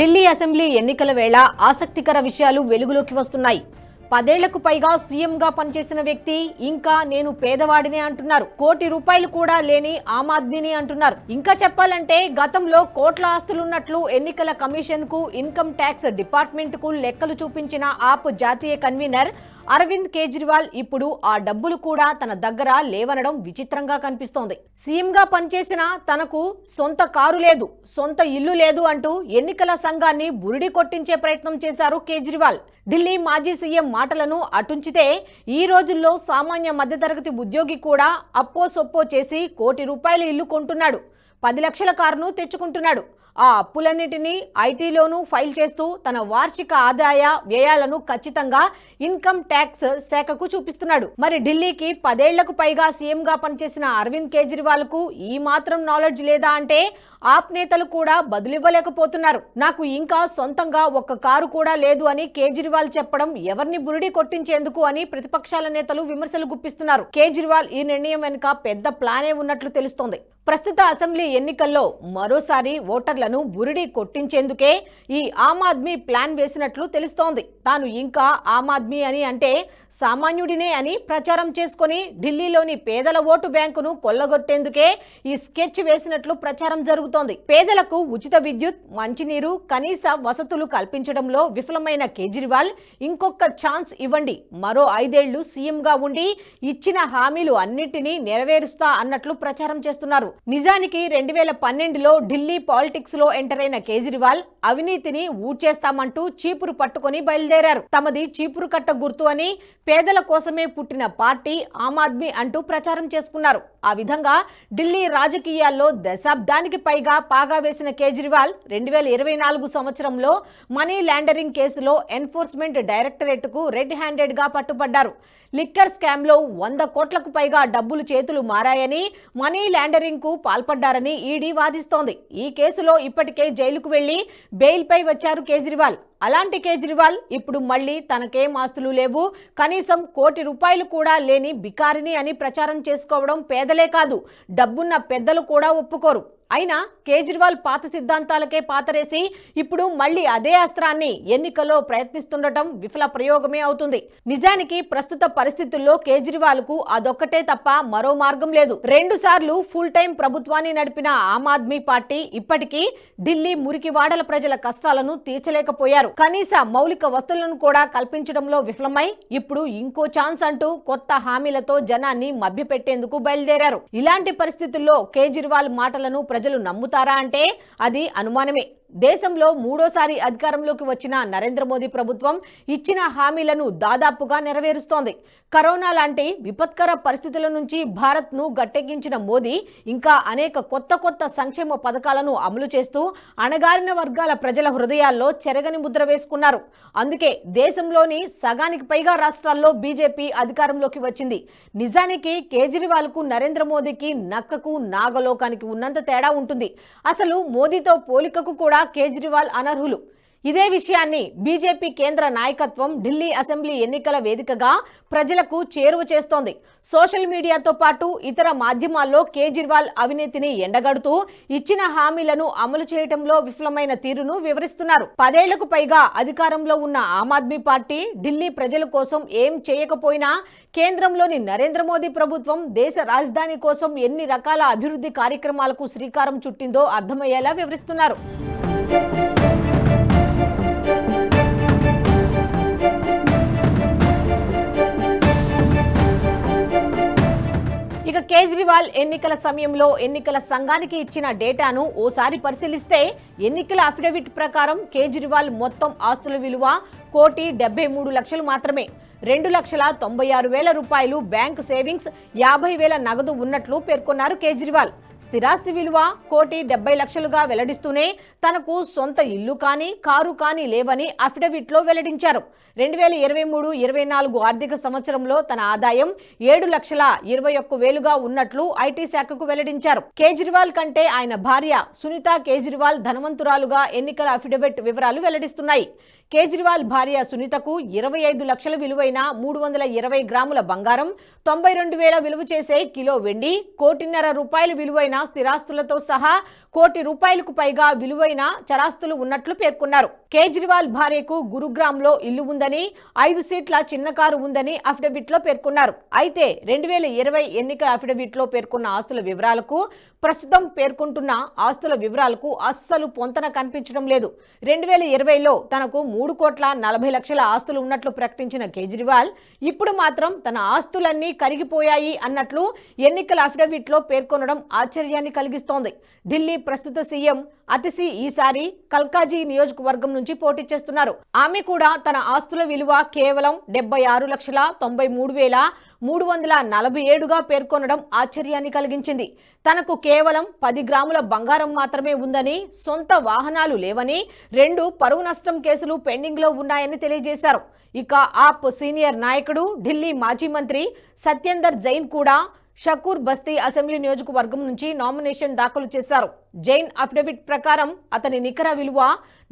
Delhi assembly ఎన్నికల వేళ ఆసక్తికర విషయాలు వెలుగులోకి వస్తున్నాయి. పదేళ్ళకు పైగా సీఎంగా పనిచేసిన వ్యక్తి ఇంకా నేను పేదవాడినే అంటున్నారు. కోటి రూపాయలు కూడా లేని ఆమ్ ఆద్మీని అంటున్నారు. ఇంకా చెప్పాలంటే గతంలో కోట్ల ఆస్తులున్నట్లు ఎన్నికల కమిషన్కు ఇన్కమ్ ట్యాక్స్ డిపార్ట్మెంట్కు లెక్కలు చూపించిన ఆప్ జాతీయ కన్వీనర్ అరవింద్ కేజ్రీవాల్ ఇప్పుడు ఆ డబ్బులు కూడా తన దగ్గర లేవనడం విచిత్రంగా కనిపిస్తోంది. సీఎంగా పనిచేసిన తనకు సొంత కారు లేదు సొంత ఇల్లు లేదు అంటూ ఎన్నికల సంఘాన్ని బురిడి కొట్టించే ప్రయత్నం చేశారు కేజ్రీవాల్. ఢిల్లీ మాజీ సీఎం మాటలను అటుంచితే ఈ రోజుల్లో సామాన్య మధ్యతరగతి ఉద్యోగి కూడా అప్పో సొప్పో చేసి కోటి రూపాయల ఇల్లు కొంటున్నాడు. పది లక్షల కారును తెచ్చుకుంటున్నాడు. ఆ అప్పులన్నిటినీ ఐటీలోనూ ఫైల్ చేస్తూ తన వార్షిక ఆదాయ వ్యయాలను ఖచ్చితంగా ఇన్కమ్ ట్యాక్స్ శాఖకు చూపిస్తున్నాడు. మరి ఢిల్లీకి పదేళ్ళకు పైగా సీఎంగా పనిచేసిన అరవింద్ కేజ్రీవాల్కు ఈ మాత్రం నాలెడ్జ్ లేదా అంటే ఆప్ నేతలు కూడా బదులివ్వలేకపోతున్నారు. నాకు ఇంకా సొంతంగా ఒక్క కారు కూడా లేదు అని కేజ్రీవాల్ చెప్పడం ఎవరిని బురిడి కొట్టించేందుకు అని ప్రతిపక్షాల నేతలు విమర్శలు గుప్పిస్తున్నారు. కేజ్రీవాల్ ఈ నిర్ణయం వెనుక పెద్ద ప్లానే ఉన్నట్లు తెలుస్తోంది. ప్రస్తుత అసెంబ్లీ ఎన్నికల్లో మరోసారి ఓటర్లను బురిడి కొట్టించేందుకే ఈ ఆమ్ ఆద్మీ ప్లాన్ వేసినట్లు తెలుస్తోంది. తాను ఇంకా ఆమ్ ఆద్మీ అని అంటే సామాన్యుడినే అని ప్రచారం చేసుకొని ఢిల్లీలోని పేదల ఓటు బ్యాంకును కొల్లగొట్టేందుకే ఈ స్కెచ్ వేసినట్లు ప్రచారం జరుగుతుంది. పేదలకు ఉచిత విద్యుత్ మంచినీరు కనీస వసతులు కల్పించడంలో విఫలమైన కేజ్రీవాల్. ఇంకొక ఛాన్స్ ఇవ్వండి. మరో ఐదేళ్ళు సీఎంగా ఉండి ఇచ్చిన హామీలు అన్నింటినీ నెరవేరుస్తా అన్నట్లు ప్రచారం చేస్తున్నారు. నిజానికి రెండు వేల పన్నెండులో ఢిల్లీ పాలిటిక్స్లో ఎంటర్ అయిన కేజ్రీవాల్ అవినీతిని ఊడ్చేస్తామంటూ చీపురు పట్టుకొని బయలుదేరారు. తమది చీపురు కట్ట గుర్తు అని పేదల కోసమే పుట్టిన పార్టీ ఆమ్ ఆద్మీ అంటూ ప్రచారం చేసుకున్నారు. ఆ విధంగా ఢిల్లీ రాజకీయాల్లో దశాబ్దానికి పైగా పాగా వేసిన కేజ్రీవాల్ రెండు వేల ఇరవై నాలుగు సంవత్సరంలో మనీ ల్యాండరింగ్ కేసులో ఎన్ఫోర్స్మెంట్ డైరెక్టరేట్కు రెడ్ హ్యాండెడ్గా పట్టుబడ్డారు. లిక్కర్ స్కామ్లో వంద కోట్లకు పైగా డబ్బులు చేతులు మారాయని మనీ ల్యాండరింగ్కు పాల్పడ్డారని ఈడీ వాదిస్తోంది. ఈ కేసులో ఇప్పటికే జైలుకు వెళ్ళి బెయిల్పై వచ్చారు కేజ్రీవాల్. అలాంటి కేజ్రీవాల్ ఇప్పుడు మళ్ళీ తనకేం ఆస్తులు లేవు. కనీసం కోటి రూపాయలు కూడా లేని బికారిని అని ప్రచారం చేసుకోవడం పేదలే కాదు డబ్బున్న పెద్దలు కూడా ఒప్పుకోరు. అయినా కేజ్రీవాల్ పాత సిద్ధాంతాలకే పాతరేసి ఇప్పుడు మళ్ళీ అదే అస్త్రాన్ని ఎన్నికల్లో ప్రయత్నిస్తుండటం విఫల ప్రయోగమే అవుతుంది. నిజానికి ప్రస్తుత పరిస్థితుల్లో కేజ్రీవాల్కు అదొక్కటే తప్ప మరో మార్గం లేదు. రెండు సార్లు ఫుల్ టైం ప్రభుత్వాన్ని నడిపిన ఆమ్ ఆద్మీ పార్టీ ఇప్పటికీ ఢిల్లీ మురికివాడల ప్రజల కష్టాలను తీర్చలేకపోయారు. కనీస మౌలిక వస్తువులను కూడా కల్పించడంలో విఫలమై ఇప్పుడు ఇంకో ఛాన్స్ అంటూ కొత్త హామీలతో జనాన్ని మభ్యపెట్టేందుకు బయలుదేరారు. ఇలాంటి పరిస్థితుల్లో కేజ్రీవాల్ మాటలను ప్రజలు నమ్ముతారా అంటే అది అనుమానమే. దేశంలో మూడోసారి అధికారంలోకి వచ్చిన నరేంద్ర మోదీ ప్రభుత్వం ఇచ్చిన హామీలను దాదాపుగా నెరవేరుస్తోంది. కరోనా లాంటి విపత్కర పరిస్థితుల నుంచి భారత్ను గట్టెక్కించిన మోదీ ఇంకా అనేక కొత్త కొత్త సంక్షేమ పథకాలను అమలు చేస్తూ అణగారిన వర్గాల ప్రజల హృదయాల్లో చెరగని ముద్ర వేసుకున్నారు. అందుకే దేశంలోని సగానికి పైగా రాష్ట్రాల్లో బీజేపీ అధికారంలోకి వచ్చింది. నిజానికి కేజ్రీవాల్కు నరేంద్ర మోదీకి నక్కకు నాగలోకానికి ఉన్నంత తేడా ఉంటుంది. అసలు మోదీతో పోలికకు కూడా కేజ్రీవాల్ అనర్హులు. ఇదే విషయాన్ని బీజేపీ కేంద్ర నాయకత్వం ఢిల్లీ అసెంబ్లీ ఎన్నికల వేదికగా ప్రజలకు చేరువ చేస్తోంది. సోషల్ మీడియాతో పాటు ఇతర మాధ్యమాల్లో కేజ్రీవాల్ అవినీతిని ఎండగడుతూ ఇచ్చిన హామీలను అమలు చేయడంలో విఫలమైన తీరును వివరిస్తున్నారు. పదేళ్ళకు పైగా అధికారంలో ఉన్న ఆమ్ ఆద్మీ పార్టీ ఢిల్లీ ప్రజల కోసం ఏం చేయకపోయినా కేంద్రంలోని నరేంద్ర మోదీ ప్రభుత్వం దేశ రాజధాని కోసం ఎన్ని రకాల అభివృద్ధి కార్యక్రమాలకు శ్రీకారం చుట్టిందో అర్థమయ్యేలా వివరిస్తున్నారు. ఇక కేజ్రీవాల్ ఎన్నికల సమయంలో ఎన్నికల సంఘానికి ఇచ్చిన డేటాను ఓసారి పరిశీలిస్తే ఎన్నికల అఫిడవిట్ ప్రకారం కేజ్రీవాల్ మొత్తం ఆస్తుల విలువ కోటి డెబ్బై మూడు లక్షలు మాత్రమే. రెండు లక్షల తొంభై ఆరు వేల రూపాయలు బ్యాంక్ సేవింగ్స్ యాభై వేల నగదు ఉన్నట్లు పేర్కొన్నారు కేజ్రీవాల్. స్థిరాస్తి విలువ కోటి డెబ్బై లక్షలుగా వెల్లడిస్తూనే తనకు సొంత ఇల్లు కానీ కారు కానీ లేవని అఫిడవిట్లో వెల్లడించారు. రెండు వేల ఇరవై మూడు ఇరవై నాలుగు ఆర్థిక సంవత్సరంలో తన ఆదాయం ఏడు లక్షల ఇరవై ఒక్క వేలుగా ఉన్నట్లు ఐటీ శాఖకు వెల్లడించారు. కేజ్రీవాల్ కంటే ఆయన భార్య సునీత కేజ్రీవాల్ ధనవంతురాలుగా ఎన్నికల అఫిడవిట్ వివరాలు వెల్లడిస్తున్నాయి. కేజ్రీవాల్ భార్య సునీతకు ఇరవై ఐదు లక్షల విలువైన మూడు వందల ఇరవై గ్రాముల బంగారం తొంభై రెండు వేల విలువ చేసే కిలో వెండి కోటిన్నర రూపాయల విలువైన స్థిరాస్తులతో సహా కోటి రూపాయలకు పైగా విలువైన చరాస్తులు ఉన్నట్లు పేర్కొన్నారు. కేజ్రీవాల్ భార్యకు గురుగ్రామ్లో ఇల్లు ఉందని ఐదు సీట్ల చిన్న కారు ఉందని అఫిడవిట్లో పేర్కొన్నారు. అయితే రెండు వేల ఇరవై ఎన్నికల అఫిడవిట్లో పేర్కొన్న ఆస్తుల వివరాలకు ప్రస్తుతం పేర్కొంటున్న ఆస్తుల వివరాలకు అస్సలు పొంతన కనిపించడం లేదు. రెండు వేల ఇరవైలో తనకు మూడు కోట్ల నలభై లక్షల ఆస్తులు ఉన్నట్లు ప్రకటించిన కేజ్రీవాల్ ఇప్పుడు మాత్రం తన ఆస్తులన్నీ కరిగిపోయాయి అన్నట్లు ఎన్నికల అఫిడవిట్లో పేర్కొనడం ఆశ్చర్యాన్ని కలిగిస్తోంది. ఢిల్లీ ప్రస్తుత సీఎం అతిసి ఈసారి కల్కాజీ నియోజకవర్గం నుంచి పోటీ చేస్తున్నారు. ఆమె కూడా తన ఆస్తుల విలువ కేవలం డెబ్బై ఆరు లక్షల తొంభై మూడు వేల మూడు వందల నలభై ఏడుగా పేర్కొనడం ఆశ్చర్యాన్ని కలిగించింది. తనకు కేవలం పది గ్రాముల బంగారం మాత్రమే ఉందని సొంత వాహనాలు లేవని రెండు పరువు నష్టం కేసులు పెండింగ్లో ఉన్నాయని తెలియజేశారు. ఇక ఆప్ సీనియర్ నాయకుడు ఢిల్లీ మాజీ మంత్రి సత్యేందర్ జైన్ కూడా షకూర్ బస్తీ అసెంబ్లీ నియోజకవర్గం నుంచి నామినేషన్ దాఖలు చేశారు. జైన్ అఫిడవిట్ ప్రకారం అతని నికర విలువ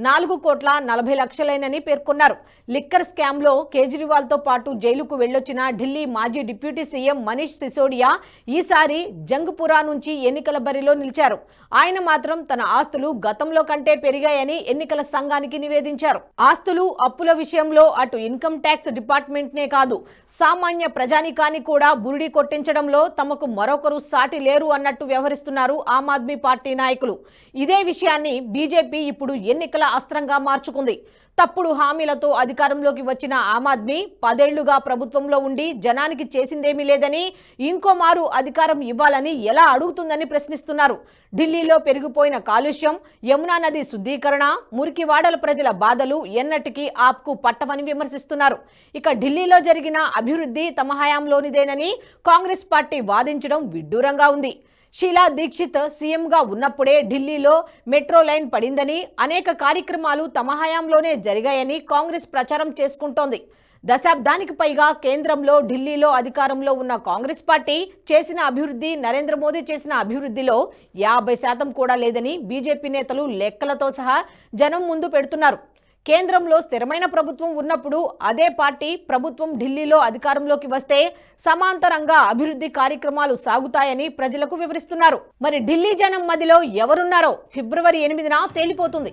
నాలుగు కోట్ల నలభై లక్షలేనని పేర్కొన్నారు. లిక్కర్ స్కామ్లో కేజ్రీవాల్తో పాటు జైలుకు వెళ్ళొచ్చిన ఢిల్లీ మాజీ డిప్యూటీ సీఎం మనీష్ సిసోడియా ఈసారి జంగ్పురా నుంచి ఎన్నికల బరిలో నిలిచారు. ఆయన మాత్రం తన ఆస్తులు గతంలో కంటే పెరిగాయని ఎన్నికల సంఘానికి నివేదించారు. ఆస్తులు అప్పుల విషయంలో అటు ఇన్కమ్ ట్యాక్స్ డిపార్ట్మెంట్నే కాదు సామాన్య ప్రజానికాన్ని కూడా బురిడి కొట్టించడంలో తమకు మరొకరు సాటి లేరు అన్నట్టు వ్యవహరిస్తున్నారు ఆమ్ ఆద్మీ పార్టీ నాయకులు. ఇదే విషయాన్ని బీజేపీ ఇప్పుడు ఎన్నికల అస్త్రంగా మార్చుకుంది. తప్పుడు హామీలతో అధికారంలోకి వచ్చిన ఆమ్ ఆద్మీ పదేళ్ళుగా ప్రభుత్వంలో ఉండి జనానికి చేసిందేమీ లేదని ఇంకో మారు అధికారం ఇవ్వాలని ఎలా అడుగుతుందని ప్రశ్నిస్తున్నారు. ఢిల్లీలో పెరిగిపోయిన కాలుష్యం యమునా నది శుద్ధీకరణ మురికివాడల ప్రజల బాధలు ఎన్నటికీ ఆప్కు పట్టమని విమర్శిస్తున్నారు. ఇక ఢిల్లీలో జరిగిన అభివృద్ధి తమ హయాంలోనిదేనని కాంగ్రెస్ పార్టీ వాదించడం విడ్డూరంగా ఉంది. షీలా దీక్షిత్ సీఎంగా ఉన్నప్పుడే ఢిల్లీలో మెట్రో లైన్ పడిందని అనేక కార్యక్రమాలు తమ హయాంలోనే జరిగాయని కాంగ్రెస్ ప్రచారం చేసుకుంటోంది. దశాబ్దానికి పైగా కేంద్రంలో ఢిల్లీలో అధికారంలో ఉన్న కాంగ్రెస్ పార్టీ చేసిన అభివృద్ధి నరేంద్ర మోదీ చేసిన అభివృద్ధిలో యాభై శాతం కూడా లేదని బీజేపీ నేతలు లెక్కలతో సహా జనం ముందు పెడుతున్నారు. కేంద్రంలో స్థిరమైన ప్రభుత్వం ఉన్నప్పుడు అదే పార్టీ ప్రభుత్వం ఢిల్లీలో అధికారంలోకి వస్తే సమాంతరంగా అభివృద్ధి కార్యక్రమాలు సాగుతాయని ప్రజలకు వివరిస్తున్నారు. మరి ఢిల్లీ జనం మదిలో ఎవరున్నారో ఫిబ్రవరి ఎనిమిదిన తేలిపోతుంది.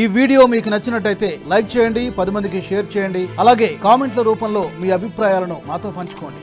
ఈ వీడియో మీకు నచ్చినట్టయితే లైక్ చేయండి పది మందికి షేర్ చేయండి అలాగే కామెంట్ల రూపంలో మీ అభిప్రాయాలను మాతో పంచుకోండి.